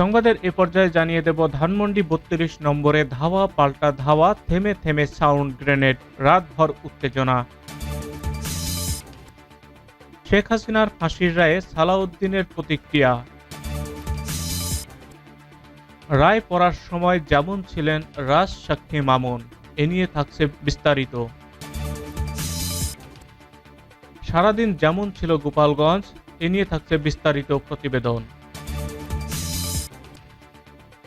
সংবাদের এ পর্যায়ে জানিয়ে দেব, ধানমন্ডি বত্রিশ নম্বরে ধাওয়া, পাল্টা ধাওয়া, থেমে থেমে সাউন্ড গ্রেনেড, রাতভর উত্তেজনা। শেখ হাসিনার ফাঁসির রায়ে সালাউদ্দিনের প্রতিক্রিয়া। রায় পড়ার সময় যেমন ছিলেন রাজ সাক্ষী মামুন, এ নিয়ে থাকছে বিস্তারিত। সারাদিন যেমন ছিল গোপালগঞ্জ, এ নিয়ে থাকছে বিস্তারিত প্রতিবেদন।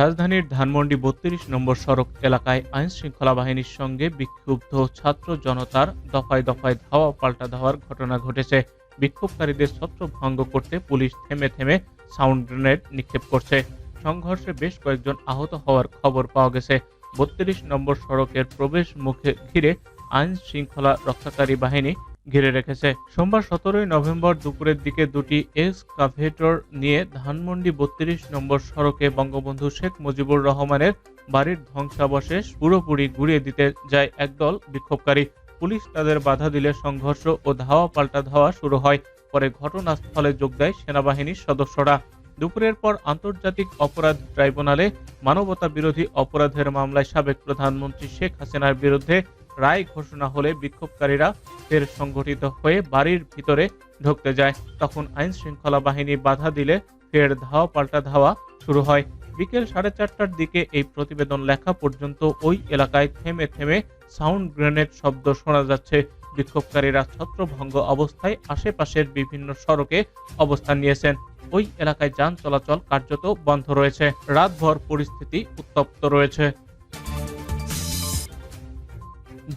রাজধানীর ধানমন্ডি বত্রিশ নম্বর সড়ক এলাকায় আইন শৃঙ্খলা বাহিনীর সঙ্গে বিক্ষুব্ধ ছাত্র জনতার দফায় দফায় ধাওয়া পাল্টা ধাওয়ার ঘটনা ঘটেছে। বিক্ষোভকারীদের ছত্রভঙ্গ করতে পুলিশ থেমে থেমে সাউন্ড গ্রেনেড নিক্ষেপ করছে। সংঘর্ষে বেশ কয়েকজন আহত হওয়ার খবর পাওয়া গেছে। বত্রিশ নম্বর সড়কের প্রবেশ মুখে ঘিরে আইন শৃঙ্খলা রক্ষাকারী বাহিনী ঘিরে রেখেছে। সোমবার সতেরোই নভেম্বর দুপুরের দিকে দুটি এক্সকাভেটর নিয়ে ধানমন্ডি বত্রিশ নম্বর সড়কে বঙ্গবন্ধু শেখ মুজিবুর রহমানের বাড়ির ধ্বংসাবশেষ পুরোপুরি গুড়িয়ে দিতে যায় একদল বিক্ষোভকারী। পুলিশ তাদের বাধা দিলে সংঘর্ষ ও ধাওয়া পাল্টা ধাওয়া শুরু হয়। পরে ঘটনাস্থলে যোগ দেয় সেনাবাহিনীর সদস্যরা। দুপুরের পর আন্তর্জাতিক অপরাধ ট্রাইব্যুনালে মানবতা বিরোধী অপরাধের মামলায় সাবেক প্রধানমন্ত্রী শেখ হাসিনার বিরুদ্ধে রায় ঘোষণা হলে বিক্ষোভকারীরা ফের সংগঠিত হয়ে বাড়ির ভিতরে ঢুকতে যায়। তখন আইন শৃঙ্খলা বাহিনী বাধা দিলে ফের ধাওয়া পাল্টা ধাওয়া শুরু হয়। বিকেল সাড়ে চারটার দিকে এই প্রতিবেদন লেখা পর্যন্ত ওই এলাকায় থেমে থেমে সাউন্ড গ্রেনেড শব্দ শোনা যাচ্ছে। বিক্ষোভকারীরা ছত্রভঙ্গ অবস্থায় আশেপাশের বিভিন্ন সড়কে অবস্থান নিয়েছেন। ওই এলাকায় যান চলাচল কার্যত বন্ধ রয়েছে। রাতভর পরিস্থিতি উত্তপ্ত রয়েছে।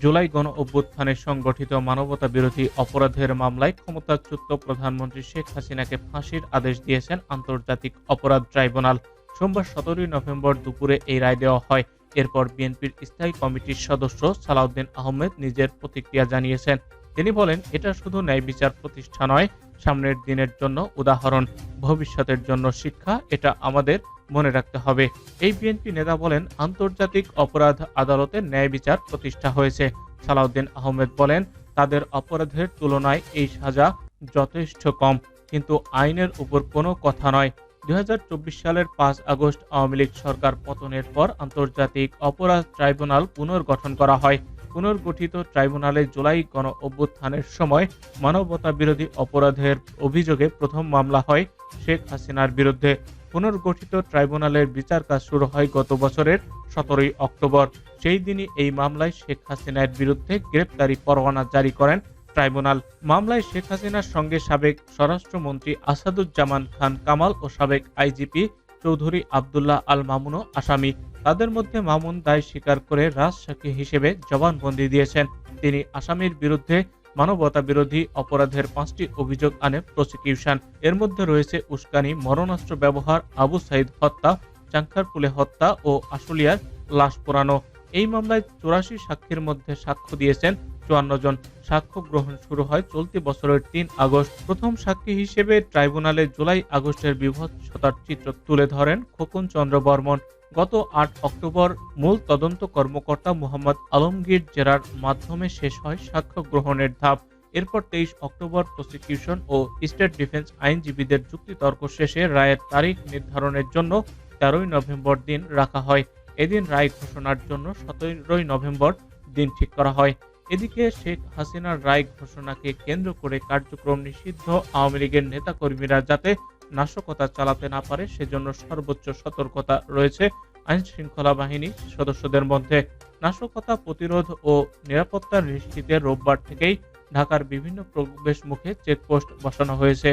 জুলাই গণ অভ্যুত্থানে সংগঠিত মানবতা বিরোধী অপরাধের মামলায় ক্ষমতাচ্যুত প্রধানমন্ত্রী শেখ হাসিনাকে ফাঁসির আদেশ দিয়েছেন আন্তর্জাতিক অপরাধ ট্রাইব্যুনাল। সোমবার সতেরোই নভেম্বর দুপুরে এই রায় দেওয়া হয়। এরপর বিএনপির স্থায়ী কমিটির সদস্য সালাউদ্দিন আহমেদ নিজের প্রতিক্রিয়া জানিয়েছেন। তিনি বলেন, এটা শুধু ন্যায় বিচার প্রতিষ্ঠা নয়, সামনের দিনের জন্য উদাহরণ, ভবিষ্যতের জন্য শিক্ষা, এটা আমাদের মনে রাখতে হবে। এই বিএনপি নেতা বলেন, আন্তর্জাতিক অপরাধ আদালতে ন্যায় বিচার প্রতিষ্ঠা হয়েছে। সালাউদ্দিন আহমেদ বলেন, তাদের অপরাধের তুলনায় এই সাজা যথেষ্ট কম, কিন্তু আইনের উপর কোনো কথা নয়। দুই সালের পাঁচ আগস্ট আওয়ামী লীগ সরকার পতনের পর আন্তর্জাতিক অপরাধ ট্রাইব্যুনাল পুনর্গঠন করা হয়। পুনর্গঠিত ট্রাইব্যুনালে জুলাই গণ অভ্যুত্থানের সময় মানবতা বিরোধী অপরাধের অভিযোগে প্রথম মামলা হয় শেখ হাসিনার বিরুদ্ধে। পুনর্গঠিত ট্রাইব্যুনালের বিচার কাজ শুরু হয় গত বছরের সতেরোই অক্টোবর। সেই দিনই এই মামলায় শেখ হাসিনার বিরুদ্ধে গ্রেপ্তারি পরোয়ানা জারি করেন ট্রাইব্যুনাল। মামলায় শেখ হাসিনার সঙ্গে সাবেক স্বরাষ্ট্রমন্ত্রী আসাদুজ্জামান খান কামাল ও সাবেক আইজিপি চৌধুরী আবদুল্লাহ আল মামুনও আসামি। তাদের মধ্যে মামুন দায় স্বীকার করে রাজসাক্ষী হিসেবে জবানবন্দি দিয়েছেন। তিনি আসামির বিরুদ্ধে মানবতা বিরোধী অপরাধের পাঁচটি অভিযোগ আনে প্রসিকিউশন। এর মধ্যে রয়েছে উস্কানি, মরণাস্ত্র ব্যবহার, আবু সাইদ হত্যা চাঙ্কারপুলে হত্যা ও আশুলিয়ার লাশ পোড়ানো। এই মামলায় চুরাশি সাক্ষীর মধ্যে সাক্ষ্য দিয়েছেন চুয়ান্ন জন। সাক্ষ্য গ্রহণ শুরু হয় চলতি বছরের তিন আগস্ট। প্রথম সাক্ষী হিসেবে ট্রাইব্যুনালে জুলাই আগস্টের বিভৎসতার চিত্র তুলে ধরেন খোকন চন্দ্র বর্মন। গত আট অক্টোবর মূল তদন্ত কর্মকর্তা মোহাম্মদ আলমগীর জেরার মাধ্যমে শেষ হয় সাক্ষ্য গ্রহণের ধাপ। এরপর তেইশ অক্টোবর প্রসিকিউশন ও স্টেট ডিফেন্স আইনজীবীদের যুক্তিতর্ক শেষে রায়ের তারিখ নির্ধারণের জন্য তেরোই নভেম্বর দিন রাখা হয়। এদিন রায় ঘোষণার জন্য সতেরোই নভেম্বর দিন ঠিক করা হয়। এদিকে শেখ হাসিনার রায় ঘোষণাকে কেন্দ্র করে কার্যক্রম নিষিদ্ধ আওয়ামী লীগের নেতাকর্মীরা যাতে নাশকতা চালাতে না পারে, সেজন্য সর্বোচ্চ সতর্কতা রয়েছে আইন শৃঙ্খলা বাহিনী সদস্যদের মধ্যে। নাশকতা প্রতিরোধ ও নিরাপত্তা নিশ্চিতে রোববার থেকেই ঢাকার বিভিন্ন প্রবেশ মুখে চেকপোস্ট বসানো হয়েছে।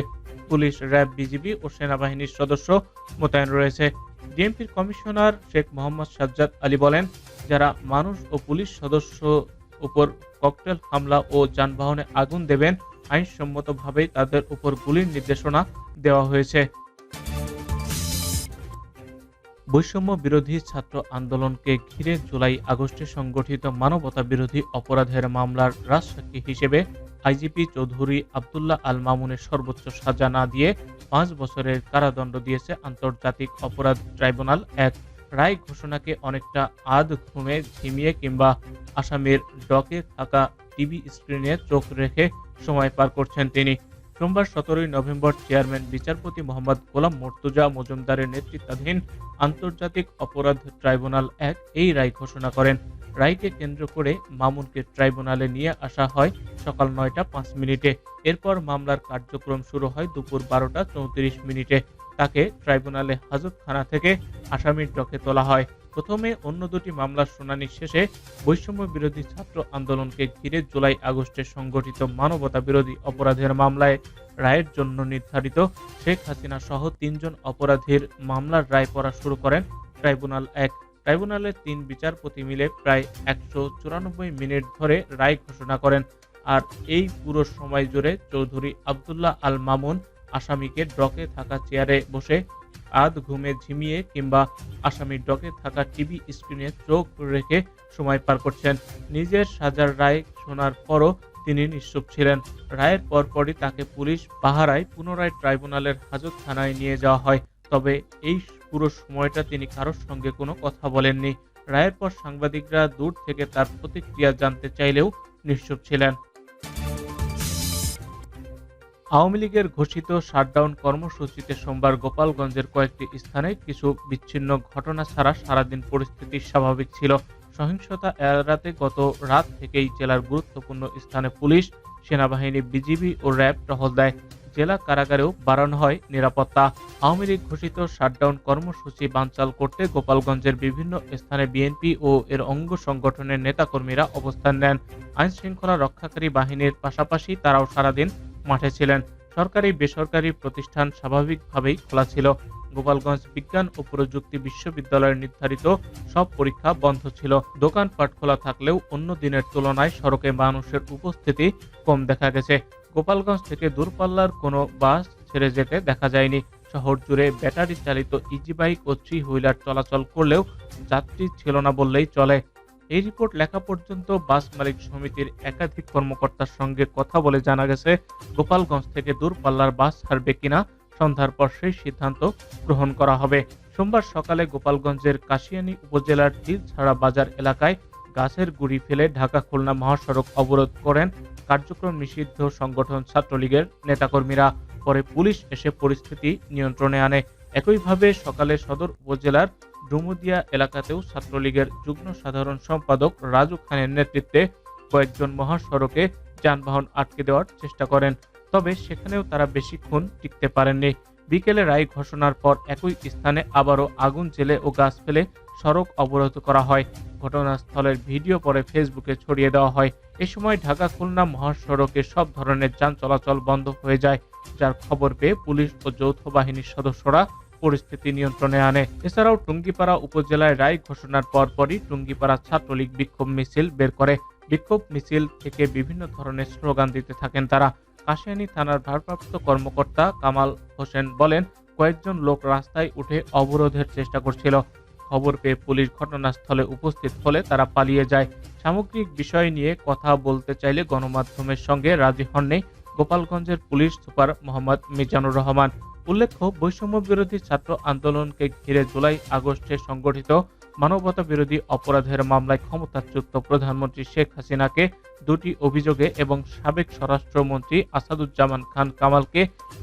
পুলিশ, র্যাব, বিজিবি ও সেনাবাহিনীর সদস্য মোতায়েন রয়েছে। ডিএমপির কমিশনার শেখ মোহাম্মদ সাজ্জাদ আলী বলেন, যারা মানুষ ও পুলিশ সদস্য উপর ককটেল হামলা ও যানবাহনে আগুন দেবেন আইনসম্মতভাবেই তাদের উপর গুলির নির্দেশনা দেওয়া হয়েছে। বৈষম্য বিরোধী ছাত্র আন্দোলনকে ঘিরে জুলাই আগস্টে সংগঠিত মানবতা বিরোধী অপরাধের মামলার রাজসাক্ষী হিসেবে আইজিপি চৌধুরী আবদুল্লাহ আল মামুনের সর্বোচ্চ সাজা না দিয়ে পাঁচ বছরের কারাদণ্ড দিয়েছে আন্তর্জাতিক অপরাধ ট্রাইব্যুনাল। এক রায় ঘোষণাকে অনেকটা আধ ঘুমে ঝিমিয়ে কিংবা আসামির ডকে থাকা টিভি স্ক্রিনে চোখ রেখে সময় পার করছেন তিনি। সোমবার সতেরোই নভেম্বর চেয়ারম্যান বিচারপতি মোহাম্মদ গোলাম মর্তুজা মজুমদারের নেতৃত্বাধীন আন্তর্জাতিক অপরাধ ট্রাইব্যুনাল এক এই রায় ঘোষণা করেন। রায়কে কেন্দ্র করে মামুনকে ট্রাইব্যুনালে নিয়ে আসা হয় সকাল নয়টা পাঁচ মিনিটে। এরপর মামলার কার্যক্রম শুরু হয় দুপুর বারোটা চৌত্রিশ মিনিটে। তাকে ট্রাইব্যুনালে হাজতখানা থেকে আসামির ডকে তোলা হয়। প্রথমে অন্য দুটি মামলার শুনানি শেষে বৈষম্য বিরোধী ছাত্র আন্দোলনকে ঘিরে জুলাই আগস্টে সংগঠিত মানবতা বিরোধী অপরাধের মামলায় রায়ের জন্য নির্ধারিত শেখ হাসিনা সহ তিনজন অপরাধীর মামলার রায় পড়া শুরু করেন ট্রাইব্যুনাল এক। ট্রাইব্যুনালের তিন বিচারপতি মিলে প্রায় একশো চুরানব্বই মিনিট ধরে রায় ঘোষণা করেন আর এই পুরো সময় জুড়ে চৌধুরী আবদুল্লাহ আল মামুন আসামিকে ড্রকে থাকা চেয়ারে বসে আধ ঘুমে ঝিমিয়ে কিংবা আসামির ডকে থাকা টিভি স্ক্রিনে চোখ রেখে সময় পার করছেন। নিজের সাজার রায় শোনার পরও তিনি নিশ্চুপ ছিলেন। রায়ের পরপরই তাকে পুলিশ পাহারায় পুনরায় ট্রাইব্যুনালের হাজত থানায় নিয়ে যাওয়া হয়। তবে এই পুরো সময়টা তিনি কারোর সঙ্গে কোনো কথা বলেননি। রায়ের পর সাংবাদিকরা দূর থেকে তার প্রতিক্রিয়া জানতে চাইলেও নিশ্চুপ ছিলেন। আওয়ামী লীগের ঘোষিত শাটডাউন কর্মসূচিতে সোমবার গোপালগঞ্জের কয়েকটি স্থানে কিছু বিচ্ছিন্ন ঘটনা ছাড়া সারাদিন পরিস্থিতি স্বাভাবিক ছিল। সহিংসতা এড়াতে গত রাত থেকেই জেলার গুরুত্বপূর্ণ স্থানে পুলিশ, সেনাবাহিনী, বিজিবি ও র্যাব টহল দেয়। জেলা কারাগারেও বাড়ানো হয় নিরাপত্তা। আওয়ামী লীগ ঘোষিত শাটডাউন কর্মসূচি বানচাল করতে গোপালগঞ্জের বিভিন্ন স্থানে বিএনপি ও এর অঙ্গ সংগঠনের নেতাকর্মীরা অবস্থান নেন। আইন শৃঙ্খলা রক্ষাকারী বাহিনীর পাশাপাশি তারাও সারাদিন মাঠে ছিলেন। সরকারি, বেসরকারি প্রতিষ্ঠান স্বাভাবিকভাবেই খোলা ছিল। গোপালগঞ্জ বিজ্ঞান ও প্রযুক্তি বিশ্ববিদ্যালয়ের নির্ধারিত সব পরীক্ষা বন্ধ ছিল। দোকানপাট খোলা থাকলেও অন্য দিনের তুলনায় সড়কে মানুষের উপস্থিতি কম দেখা গেছে। গোপালগঞ্জ থেকে দূরপাল্লার কোনো বাস ছেড়ে যেতে দেখা যায়নি। শহর জুড়ে ব্যাটারি চালিত ইজি বাইক ও থ্রি হুইলার চলাচল করলেও যাত্রী ছিল না বললেই চলে। এই রিপোর্ট লেখা পর্যন্ত বাস মালিক সমিতির একাধিক কর্মকর্তার সঙ্গে কথা বলে জানা গেছে, গোপালগঞ্জ থেকে দূরপাল্লার বাস ছাড়বে কিনা, সন্ধ্যার পর সেই সিদ্ধান্ত গ্রহণ করা হবে। সোমবার সকালে গোপালগঞ্জের কাশিয়ানী উপজেলার ছাড়া বাজার এলাকায় গাছের গুড়ি ফেলে ঢাকা খুলনা মহাসড়ক অবরোধ করেন কার্যক্রম নিষিদ্ধ সংগঠন ছাত্রলীগের নেতাকর্মীরা। পরে পুলিশ এসে পরিস্থিতি নিয়ন্ত্রণে আনে। একইভাবে সকালে সদর উপজেলার ডুমুদিয়া এলাকাতেও ছাত্রলীগের যুগ্ম সাধারণ সম্পাদক রাজু খানের নেতৃত্বে কয়েকজন মহাসড়কে যানবাহন আটকে দেওয়ার চেষ্টা করেন, তবে সেখানেও তারা বেশিক্ষণ টিকতে পারেননি। বিকেলে রায় ঘোষণার পর একই স্থানে আবারও আগুন জেলে ও গাছ ফেলে সড়ক অবরোধ করা হয়। ঘটনাস্থলের ভিডিও পরে ফেসবুকে ছড়িয়ে দেওয়া হয়। এ সময় ঢাকা খুলনা মহাসড়কে সব ধরনের যান চলাচল বন্ধ হয়ে যায়, যার খবর পেয়ে পুলিশ ও যৌথ বাহিনীর সদস্যরা পরিস্থিতি নিয়ন্ত্রণে আনে। এছাড়াও টুঙ্গিপাড়া উপজেলায় রায় ঘোষণার পরপরই টুঙ্গিপাড়া ছাত্রলীগ বিক্ষোভ মিছিল বের করে। বিক্ষোভ মিছিল থেকে বিভিন্ন ধরনের স্লোগান দিতে থাকেন তারা। কাশিয়ানী থানার ভারপ্রাপ্ত কর্মকর্তা কামাল হোসেন বলেন, কয়েকজন লোক রাস্তায় উঠে অবরোধের চেষ্টা করছিল। খবর পেয়ে পুলিশ ঘটনাস্থলে উপস্থিত হলে তারা পালিয়ে যায়। সামগ্রিক বিষয় নিয়ে কথা বলতে চাইলে গণমাধ্যমের সঙ্গে রাজি হননি গোপালগঞ্জের পুলিশ সুপার মোহাম্মদ মিজানুর রহমান। উল্লেখ্য বৈষম্য বিরোধী ছাত্র আন্দোলনকে ঘিরে জুলাই আগস্টে সংগঠিত মানবতা বিরোধী অপরাধের মামলায় ক্ষমতাচ্যুত প্রধানমন্ত্রী শেখ হাসিনাকে দুটি অভিযোগে এবং সাবেক স্বরাষ্ট্রমন্ত্রী আসাদুজ্জামান খান কামালকে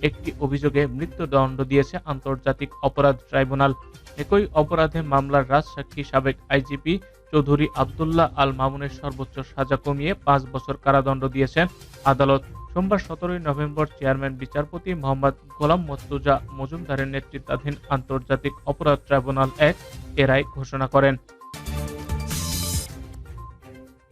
একটি অভিযোগে মৃত্যুদণ্ড দিয়েছে আন্তর্জাতিক অপরাধ ট্রাইব্যুনাল। একই অপরাধে মামলার রাজসাক্ষী সাবেক আইজিপি চৌধুরী আবদুল্লাহ আল মামুনের সর্বোচ্চ সাজা কমিয়ে পাঁচ বছর কারাদণ্ড দিয়েছেন আদালত। সোমবার সতেরোই নভেম্বর চেয়ারম্যান বিচারপতি মোহাম্মদ গোলাম মর্তুজা মজুমদারের নেতৃত্বাধীন আন্তর্জাতিক অপরাধ ট্রাইব্যুনাল এক এ রায় ঘোষণা করেন।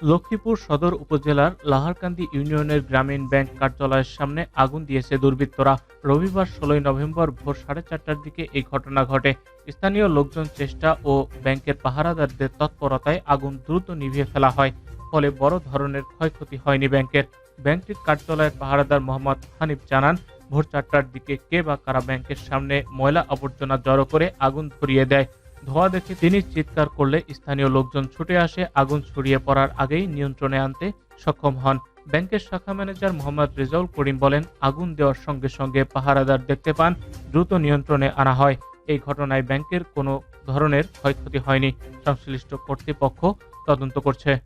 লক্ষ্মীপুর সদর উপজেলার লাহারকান্দি ইউনিয়নের গ্রামীণ ব্যাংক কার্যালয়ের সামনে আগুন দিয়েছে দুর্বৃত্তরা। রবিবার ষোলোই নভেম্বর ভোর সাড়ে চারটার দিকে এই ঘটনা ঘটে। স্থানীয় লোকজন চেষ্টা ও ব্যাংকের পাহারাদারদের তৎপরতায় আগুন দ্রুত নিভিয়ে ফেলা হয়, ফলে বড় ধরনের ক্ষয়ক্ষতি হয়নি ব্যাংকের। ব্যাংকটির কার্যালয়ের পাহারাদার মোহাম্মদ হানিফ জানান, ভোর চারটার দিকে কে বা কারা ব্যাংকের সামনে ময়লা আবর্জনা জড়ো করে আগুন ধরিয়ে দেয়, ধোয়া দেখে তিনি চিৎকার করলে স্থানীয় লোকজন ছুটে আসে, আগুন ছড়িয়ে পড়ার আগেই নিয়ন্ত্রণে আনতে সক্ষম হন। ব্যাংকের শাখা ম্যানেজার মোহাম্মদ রেজাউল করিম বলেন, আগুন দেওয়ার সঙ্গে সঙ্গে পাহারাদার দেখতে পান, দ্রুত নিয়ন্ত্রণে আনা হয়। এই ঘটনায় ব্যাংকের কোনো ধরনের ক্ষয়ক্ষতি হয়নি, সংশ্লিষ্ট কর্তৃপক্ষ তদন্ত করছে।